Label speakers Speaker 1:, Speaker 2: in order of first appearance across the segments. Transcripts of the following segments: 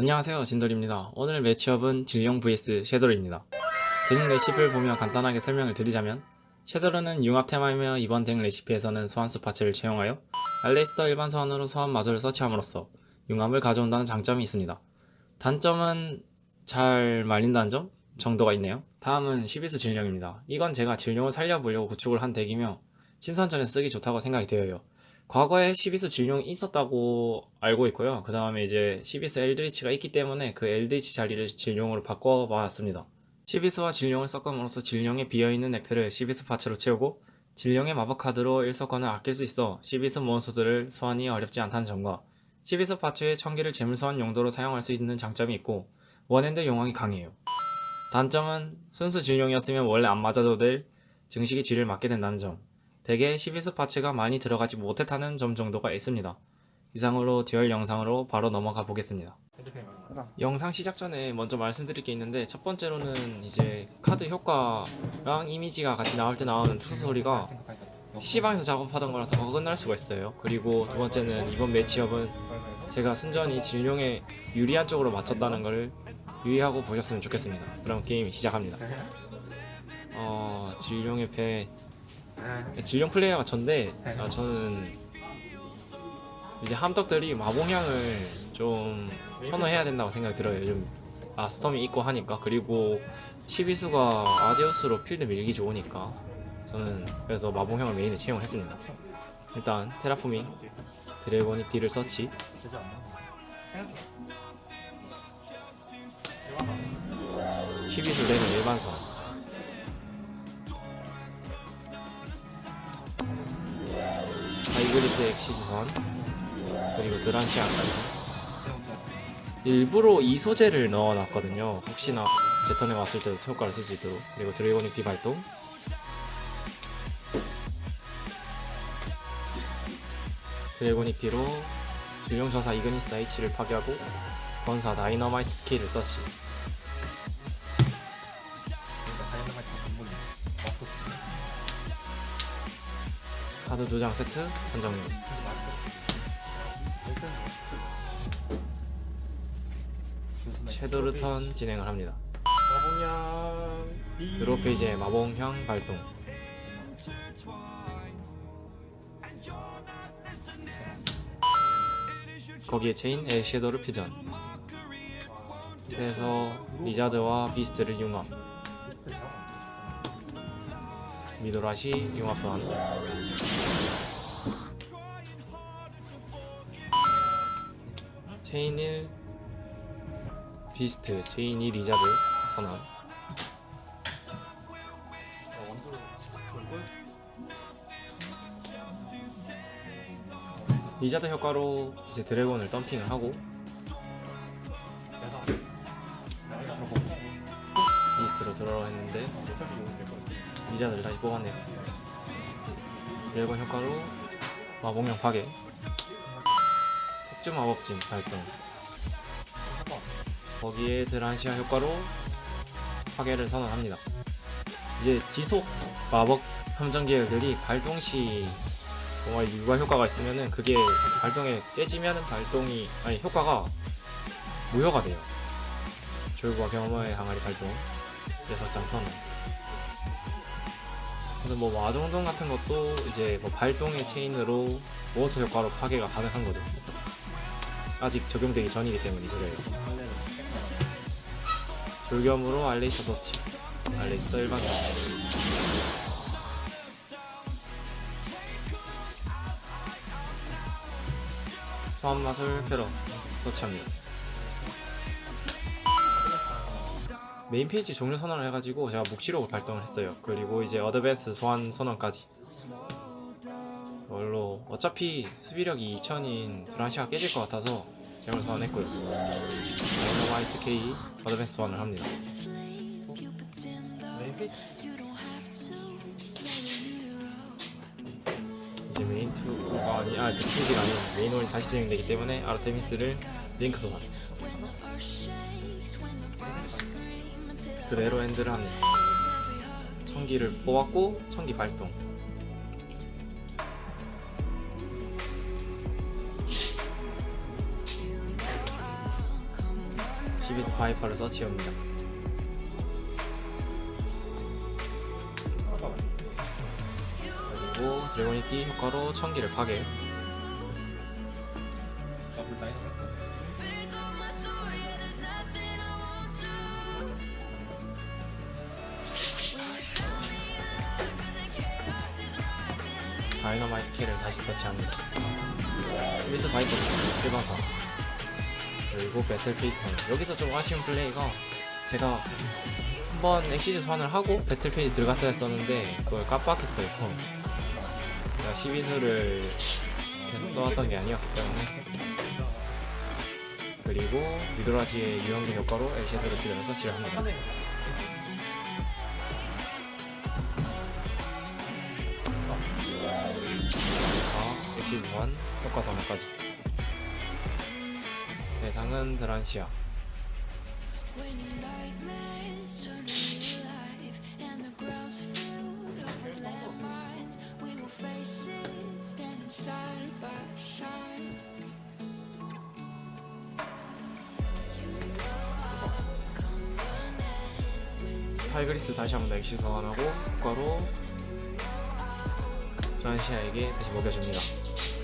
Speaker 1: 안녕하세요 진돌입니다. 오늘 매치업은 질룡 vs 쉐도르입니다. 덱 레시피를 보며 간단하게 설명을 드리자면 쉐도르는 융합 테마이며 이번 덱 레시피에서는 소환수 파츠를 채용하여 알레이스터 일반 소환으로 소환 마저를 서치함으로써 융합을 가져온다는 장점이 있습니다. 단점은 잘 말린다는 점 정도가 있네요. 다음은 시비스 질룡입니다. 이건 제가 질룡을 살려보려고 구축을 한 덱이며 신선전에서 쓰기 좋다고 생각이 되어요 과거에 시비스 질룡이 있었다고 알고 있고요. 그 다음에 이제 시비스 엘드리치가 있기 때문에 그 엘드리치 자리를 질룡으로 바꿔봤습니다. 시비스와 질룡을 섞음으로써 질룡에 비어있는 넥트를 시비스 파츠로 채우고 질룡의 마법 카드로 1석권을 아낄 수 있어 시비스 몬스터들을 소환이 어렵지 않다는 점과 시비스 파츠의 청기를 재물 소환 용도로 사용할 수 있는 장점이 있고 원핸드 용왕이 강해요. 단점은 순수 질룡이었으면 원래 안 맞아도 될 증식이 쥐를 맞게 된다는 점 대개 시비스 파츠가 많이 들어가지 못했다는 점 정도가 있습니다. 이상으로 듀얼 영상으로 바로 넘어가 보겠습니다. 영상 시작 전에 먼저 말씀드릴 게 있는데 첫 번째로는 이제 카드 효과랑 이미지가 같이 나올 때 나오는 투수 소리가 PC방에서 작업하던 거라서 어긋날 수가 있어요. 그리고 두 번째는 이번 매치업은 제가 순전히 진룡에 유리한 쪽으로 맞췄다는 걸 유의하고 보셨으면 좋겠습니다. 그럼 게임 시작합니다. 어, 진룡의 패 질룡 플레이어가 전데 아, 저는 이제 함덕들이 마봉향을 좀 선호해야 된다고 생각이 들어요. 요즘 아 스톰이 있고 하니까. 그리고 시비수가 아제우스로 필드 밀기 좋으니까 저는 그래서 마봉향을 메인에 채용을 했습니다. 일단 테라포밍 드래곤이 딜을 서치. 시비수 되는 일반선 다이그리스 엑시즈선 그리고 드란시아까지. 일부러 이 소재를 넣어놨거든요. 혹시나 제 턴에 왔을 때 효과를 쓸 수 있도록. 그리고 드래곤닉 디 발동. 드래곤닉 디로 질룡전사 이그니스 나이치를 파괴하고 번사 다이너마이트 스킬을 서치 카드 두장 세트 선정용 섀도르 턴 진행을 합니다. 드로 페이지의 마봉형 발동. 거기에 체인 의 섀도르 퓨전. 그래서 리자드와 비스트를 융합 미도라시 융합 소환 체인 1 비스트 체인 2 리자드 선언. 리자드 효과로 이제 드래곤을 덤핑을 하고. 비스트로 들어가 했는데 리자드를 다시 뽑았네요. 드래곤 효과로 마법령 파괴 폭주 마법진 발동. 거기에 드란시아 효과로 파괴를 선언합니다. 이제 지속 마법 함정 계열들이 발동 시 정말 유가 효과가 있으면은 그게 발동에 깨지면은 발동이 아니 효과가 무효가 돼요. 졸과 경험의 항아리 발동. 6장 선언 그래서 뭐 마종동 같은 것도 이제 뭐 발동의 체인으로 모어스 효과로 파괴가 가능한 거죠. 아직 적용되기 전이기 때문에 그래요. 졸겸으로 알레이스터 터치, 알레이스터 일반 터치. 소환 마술 패러 터치합니다. 메인 페이지 종료 선언을 해가지고 제가 묵시록을 발동을 했어요. 그리고 이제 어드밴스 소환 선언까지. 이걸로 어차피 수비력이 2000인 드란시가 깨질 것 같아서 제물 소환했고요. 다이너마이트 K 어드밴스 소환을 합니다. 이제 메인 2가 아니 아 페이지가 아니고 메인 1이 다시 진행되기 때문에 아르테미스를 링크 소환. 그대로 합니다. 청기를 뽑았고 청기 발동. 시비스 바이퍼를 서치합니다. 그리고 드래곤이티 효과로 천기를 파괴. 선 여기서 좀 아쉬운 플레이가 제가 한번 엑시즈 소환을 하고 배틀필드 들어갔어야 했었는데 그걸 깜빡했어요. 제가 12수를 계속 써왔던 게 아니었기 때문에. 그리고 미도라시의 유형균 효과로 엑시즈를 필요를 서치를 합니다. 자, 엑시즈 소환 효과 선언까지 대상은 드란시아. 타이그리스 다시 한번 엑시 소환하고 효과로 드란시아에게 다시 먹여줍니다.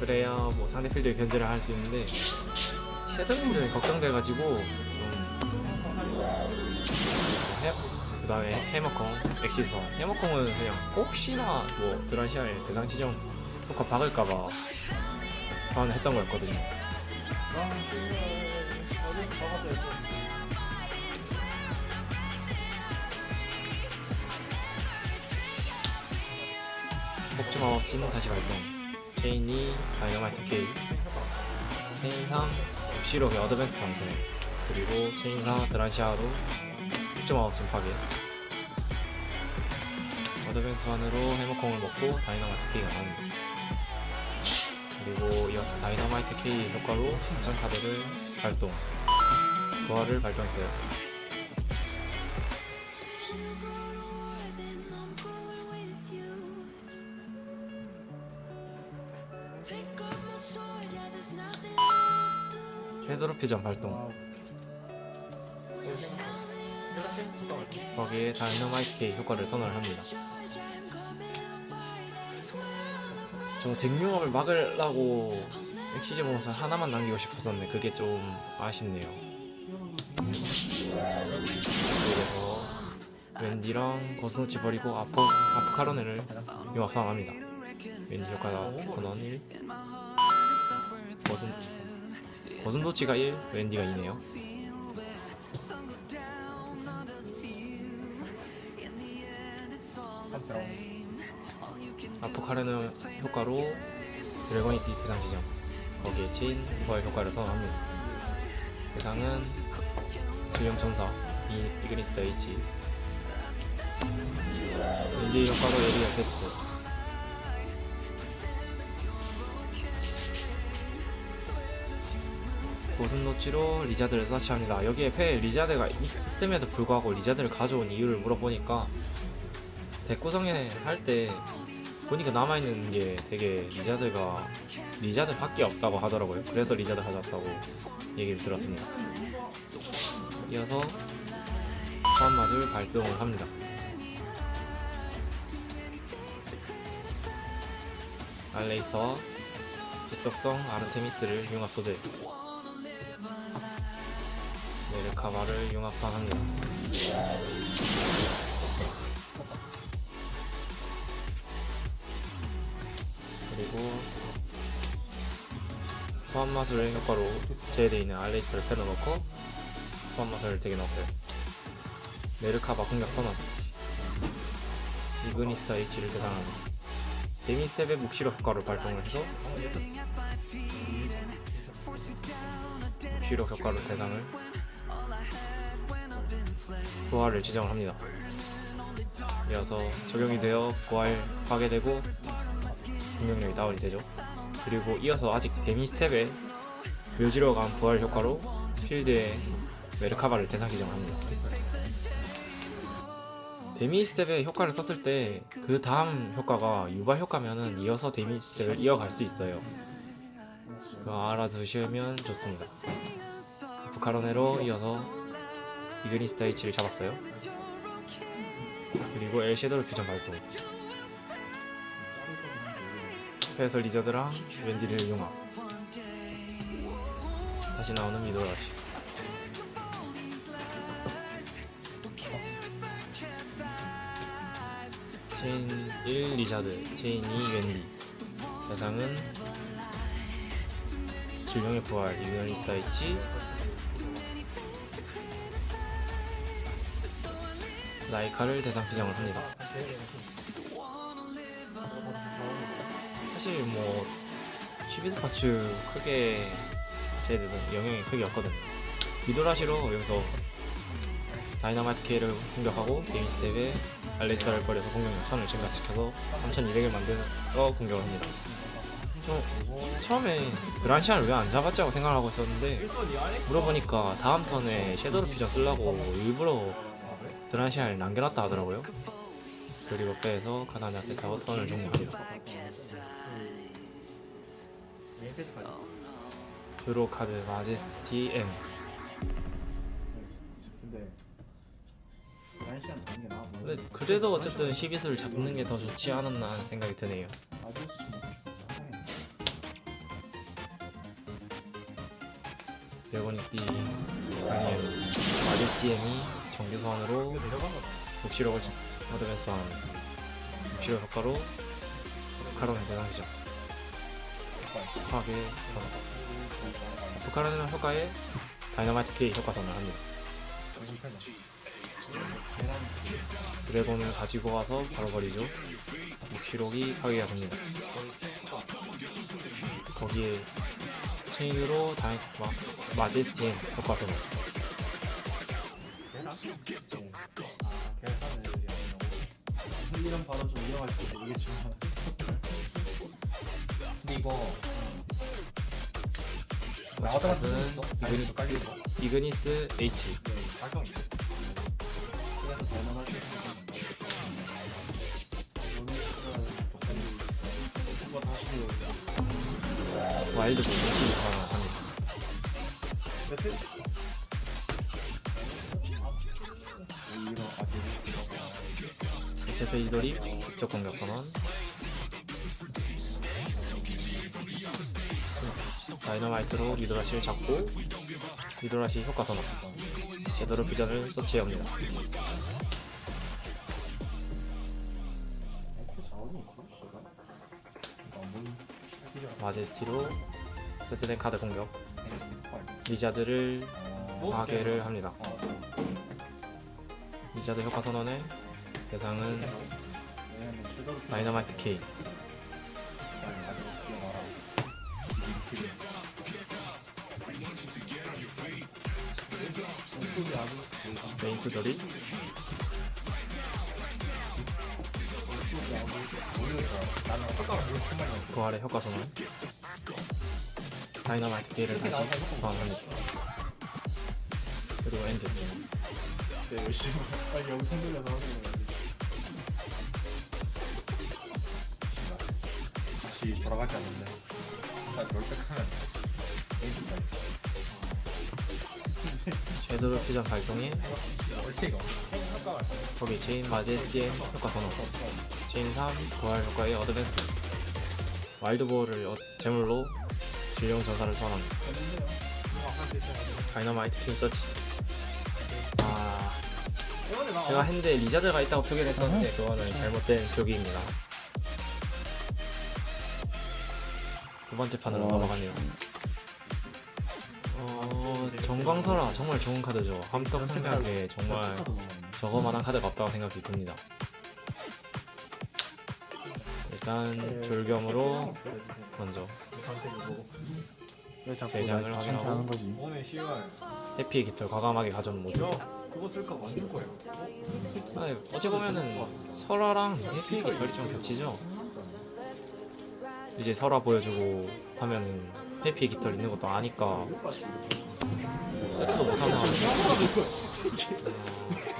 Speaker 1: 그래야 뭐 상대 필드에 견제를 할 수 있는데 섀도우물이 걱정돼가지고 그 다음에 해머콩 엑시 소환 해머콩은 그냥 혹시나 뭐 드란시아의 대상 지정 효과 박을까봐 소환을 했던 거였거든요. 복주 마법 진 다시 발동 체인이 다이너마이트 K 3 시록의 어드밴스 전세. 그리고 체인 4 드란시아로 복주 마법진 파괴. 어드밴스 반으로 해머콩을 먹고 다이너마이트 K가 나옵니다. 그리고 이어서 다이너마이트 K 효과로 심장 카드를 발동. 부활을 발동했어요 퓨전 발동 거기에 다이너마이트 K 효과를 선언을 합니다 저 댕융업을 막으려고 엑시즈 몬스터 하나만 남기고 싶었었는데 그게 좀 아쉽네요. 그래서 웬디랑 고스노치 버리고 아포 아프카로네를 융합 상합니다. 웬디 효과가 선원 1 고슴 고슴도치가 1, 웬디가 2네요. 아포카르는 효과로 드래곤이티 대상 지정 거기에 체인 부활 효과를 선언합니다. 대상은 질령 이, 이그니스터 H. 윈디 효과로 에리어 세트 고슴노치로 리자드를 서치합니다 여기에 패에 리자드가 있음에도 불구하고 리자드를 가져온 이유를 물어보니까 대구성에 할 때 보니까 남아있는 게 되게 리자드가 리자드 밖에 없다고 하더라고요. 그래서 리자드 가져왔다고 얘기를 들었습니다. 이어서 소환맛을 발동을 합니다. 알레이스와 지속성 아르테미스를 융합 소재 메르카바를 융합 소환합니다. 그리고 소환마술의 효과로 제외되어 있는 알레이스를 패러 넣고 소환마술을 덱에 넣었어요. 메르카바 공격 선언 이그니스타 H를 대상하는 데미 스텝의 묵시로 효과를 발동을 해서 묵시로 효과로 대상을 부활을 지정을 합니다. 이어서 적용이 되어 부활 파괴되고 공격력이 다운이 되죠. 그리고 이어서 아직 데미 스텝에 묘지로 간 부활 효과로 필드에 메르카바를 대상 지정합니다. 데미 스텝의 효과를 썼을 때 그 다음 효과가 유발 효과면은 이어서 데미 스텝을 이어갈 수 있어요. 알아두시면 좋습니다. 부카로네로 이어서 이그니스타 H를 잡았어요. 그리고 엘 섀도우 퓨전 발동. 패서 리저드랑 웬디를 융합. 다시 나오는 미도라시. 체인 1 리자드, 체인 2 웬디. 대상은 질병의 부활, 이그니스타 H, 라이카를 대상 지정을 합니다. 사실 뭐 시비스 파츠 크게 제대로 영향이 크게 없거든요. 미도라시로 여기서 다이너마이트 K를 공격하고 게임 스텝에 알레이스를 버려서 공격력 1000을 증가시켜서 3200을 만들어 공격을 합니다. 저 처음에 그란시안을 왜 안 잡았지 하고 생각을 하고 있었는데 물어보니까 다음 턴에 섀도우 피전 쓰려고 일부러 드란시안을 남겨놨다 하더라고요. 그리고 빼서 카다냐 세타고 턴을
Speaker 2: 페이지까지.
Speaker 1: 드로 카드 마제스티 M
Speaker 2: 근데
Speaker 1: 그래도 어쨌든 시비스를 잡는 게 더 좋지 않았나 생각이 드네요. 드래곤이 B 아니에요. 마제스티 M이 정규 소환으로
Speaker 2: 이거 내려간 거.
Speaker 1: 녹시록을 얻으면서 소환 녹시록 효과로 부카론의 대상이죠. 파괴 부카론의 효과에 다이너마이트 K 효과 선을 합니다. 드래곤을 가지고 와서 바로 버리죠. 녹시록이 파괴가 됩니다. 거기에 체인으로 다이 마, 마제스티엔 효과 선을
Speaker 2: 안 넣고. 흘리는 바람 좀 위험할지 모르겠지만. 근데 이거
Speaker 1: 마지막은
Speaker 2: 이그니스
Speaker 1: 이그니스,
Speaker 2: 깔린 거.
Speaker 1: 이그니스 H
Speaker 2: 네, 있어. 그래서 다이너마이트 이거 다시
Speaker 1: 와일드.
Speaker 2: 세트?
Speaker 1: 세트 이돌이 직접 공격 선언 다이너마이트로 미도라시를 잡고 미도라시 효과 선언 제대로 비전을 서치해옵니다. 마제스티로 세트된 카드 공격.
Speaker 2: 어,
Speaker 1: 리자드를 파괴를 합니다. 리자드 효과 선언의 대상은 다이너마이트 K. 메인 투돌이 부활의 효과 선언. 다이너마이트 K를 다시 소환합니다. 그리고 엔드.
Speaker 2: 네, 열심히 빨리 영상 돌려서 거 돌아가지 않는데. 일단 롤백하면
Speaker 1: 섀도우 퓨전 발동에
Speaker 2: 옳지 이거.
Speaker 1: 거기 체인 마제스티의 효과 선언 체인 3 부활 효과의 어드밴스. 와일드볼을 어, 제물로 질령 전사를 소환합니다 다이너마이트 킹 서치. 아 제가 핸드에 리자드가 있다고 표기를 했었는데 그거는 잘못된 표기입니다 두 번째 판으로 넘어가네요. 어, 정광설아 정말 좋은 카드죠. 함떡 생각에 정말 저거만한 카드가 없다고 생각이 듭니다. 일단 졸겸으로 먼저 세 장을 확인하고
Speaker 2: 오늘 10월
Speaker 1: 해피의 깃털 과감하게 가져오는 모습
Speaker 2: 그거 쓸까 만들 거예요.
Speaker 1: 아니, 어찌 보면은 설화랑 해피의 깃털이 좀 겹치죠 이제 설화 보여주고 하면은 해피의 깃털 있는 것도 아니까 세트도 못하나 어,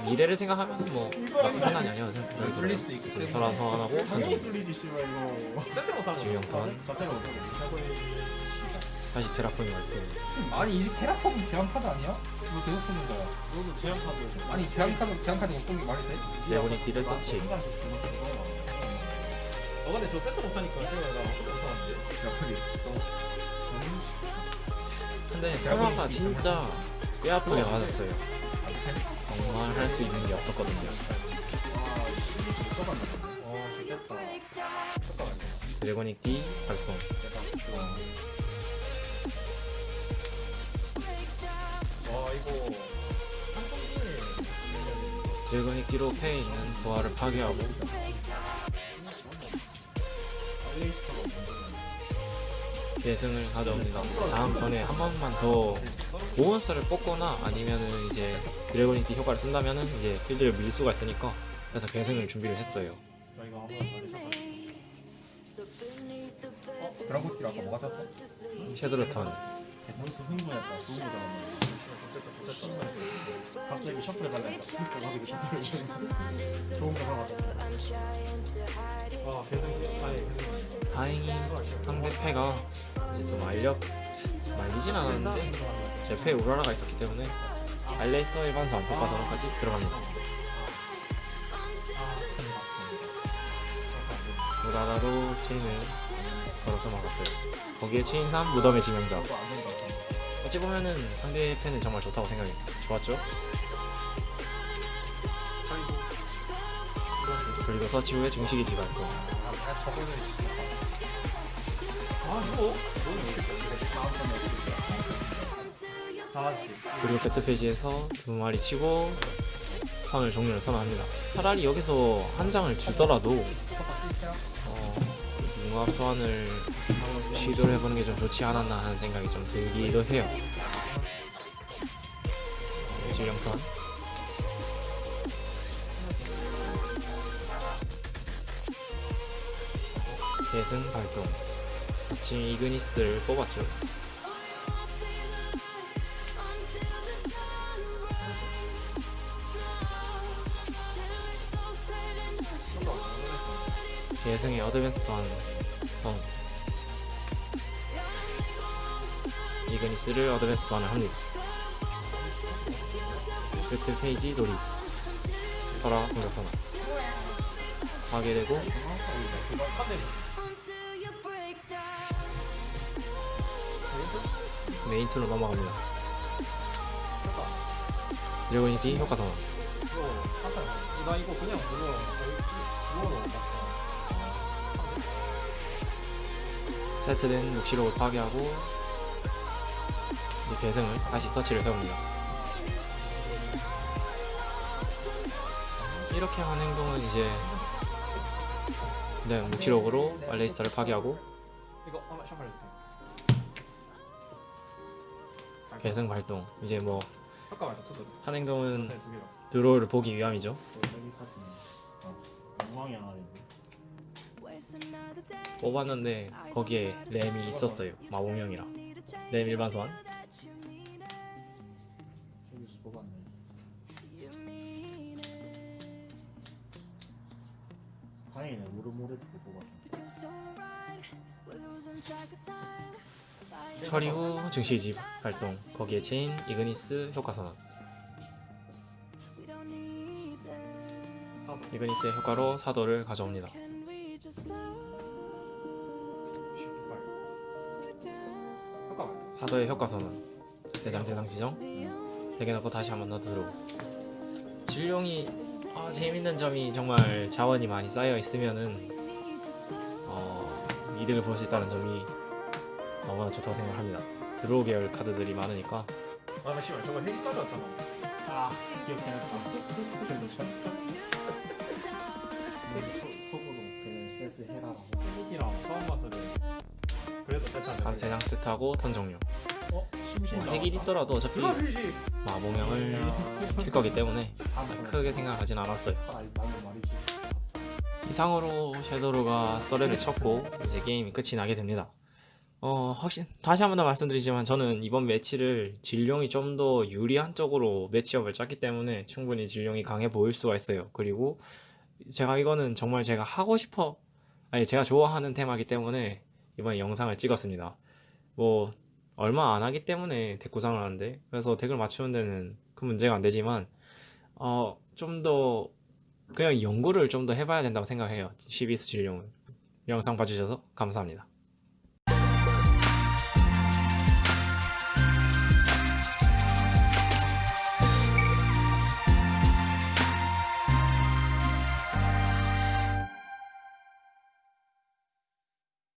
Speaker 1: 미래를 생각하면 뭐 나쁜 판단이 아니라고 생각이 들어요 이제 설화 소환하고 한정
Speaker 2: 뚫리지 씨발 이거. 세트 못하고.
Speaker 1: 지휘형 턴.
Speaker 2: 자체로 못하고.
Speaker 1: 다시 테라폼이 활동.
Speaker 2: 아니 이 테라폼 제한 카드 아니야? 이거 계속 쓰는 거야.
Speaker 3: 너도 제한 카드.
Speaker 2: 아니 제한 카드 제한 카드 어떤 게 말이 돼?
Speaker 1: 레고닉 딜을 서치.
Speaker 3: 어 근데 저 세트 못하니까 나 아무것도 못하는데.
Speaker 2: 야 그게
Speaker 1: 근데 생각보다 진짜 뼈 아프게 맞았어요. 정말 할 수 있는 게 없었거든요.
Speaker 3: 어 좋겠다.
Speaker 1: 드래곤닉 D 활동.
Speaker 3: 와 이거 한성진이
Speaker 1: 드래곤닉 D로 패에 있는 부하를 파괴하고 계승을 가져옵니다. 다음 턴에 한 번만 더 몬스터를 뽑거나 아니면은 이제 드래곤닉 D 효과를 쓴다면은 이제 필드를 밀 수가 있으니까 그래서 계승을 준비를 했어요.
Speaker 3: 한번.
Speaker 2: 어? 드라곤길 아까 뭐가 떴어?
Speaker 1: 섀도르 턴.
Speaker 3: 몬스 흥분했다. 계속
Speaker 1: 다행히 상대 패가 좀 알력 말리진 않았는데 제 패에 우라라가 있었기 때문에 알레스터 일반선 효과선까지 들어갑니다. 우라라로 체인을 걸어서 막았어요. 거기에 체인 3 무덤의 지명자. 어찌 보면은 상대 패는 정말 좋다고 생각해요. 좋았죠? 그리고 서치 후에 증식이 지발고
Speaker 2: 아 저거는
Speaker 3: 아.
Speaker 1: 그리고 배트 페이지에서 두 마리 치고 턴을 종료를 선언합니다. 차라리 여기서 한 장을 주더라도 어, 융합 소환을 시도를 해보는 게 좀 좋지 않았나 하는 생각이 좀 들기도 해요. 네, 질령턴 계승 발동 마침 이그니스를 뽑았죠. 계승의 어드밴스 소 이그니스를 어드밴스 소환을 합니다. 배틀 페이지 놀이 터라 공격 선언 파괴되고 메인 툴로 넘어갑니다. 드래곤이 D 효과 선언
Speaker 3: 나 이거 그냥 그거
Speaker 1: 세트된 묵시록을 파괴하고 이제 계승을 다시 서치를 해옵니다. 이렇게 한 행동은 이제 네 묵시록으로 알레이스타를 파괴하고. 계승 발동 이제 뭐 한. 행동은
Speaker 3: 두 개였어.
Speaker 1: 드로우를 보기 위함이죠.
Speaker 3: 하나 있네.
Speaker 1: 뽑았는데 거기에 램이 있었어요. 마법명이라 램 일반 소
Speaker 3: 다행이네 모르모르 뽑았어.
Speaker 1: 처리 후 증시 집 발동 거기에 체인 이그니스 효과 선언 이그니스의 효과로 사도를 가져옵니다. 사도의 효과 선언 대장 대상 지정 대게 넣고 다시 한번 더 들어 진룡이 아, 재밌는 점이 정말 자원이 많이 쌓여 있으면은 어, 이득을 볼 수 있다는 점이 너무나 좋다고 생각합니다. 드로우 계열 카드들이 많으니까
Speaker 3: 아 씨발 저거 헬기까지 왔잖아. 아 기억해냈다. 쟤도 참.
Speaker 4: 속으로 그 세트 해라.
Speaker 3: 헬기랑 처음 봤을 때. 그래도 세트
Speaker 1: 한 3장 세트하고 턴 종료
Speaker 3: 어?
Speaker 1: 핵이 있더라도 어차피
Speaker 3: 그거 헬기.
Speaker 1: 마모명을 킬 거기 때문에 크게 생각하진 않았어요.
Speaker 4: 말이지.
Speaker 1: 이상으로 섀도우가 썰레를 쳤고 이제 게임이 끝이 나게 됩니다. 어, 확신 다시 한 번 더 말씀드리지만 저는 이번 매치를 진룡이 좀 더 유리한 쪽으로 매치업을 짰기 때문에 충분히 진룡이 강해 보일 수가 있어요. 그리고 제가 이거는 정말 제가 하고 싶어 아니 제가 좋아하는 테마이기 때문에 이번 영상을 찍었습니다. 뭐 얼마 안 하기 때문에 덱 구상을 하는데 그래서 덱을 맞추는 데는 큰 문제가 안 되지만 어 좀 더 그냥 연구를 좀 더 해봐야 된다고 생각해요. 12수 진룡은 영상 봐주셔서 감사합니다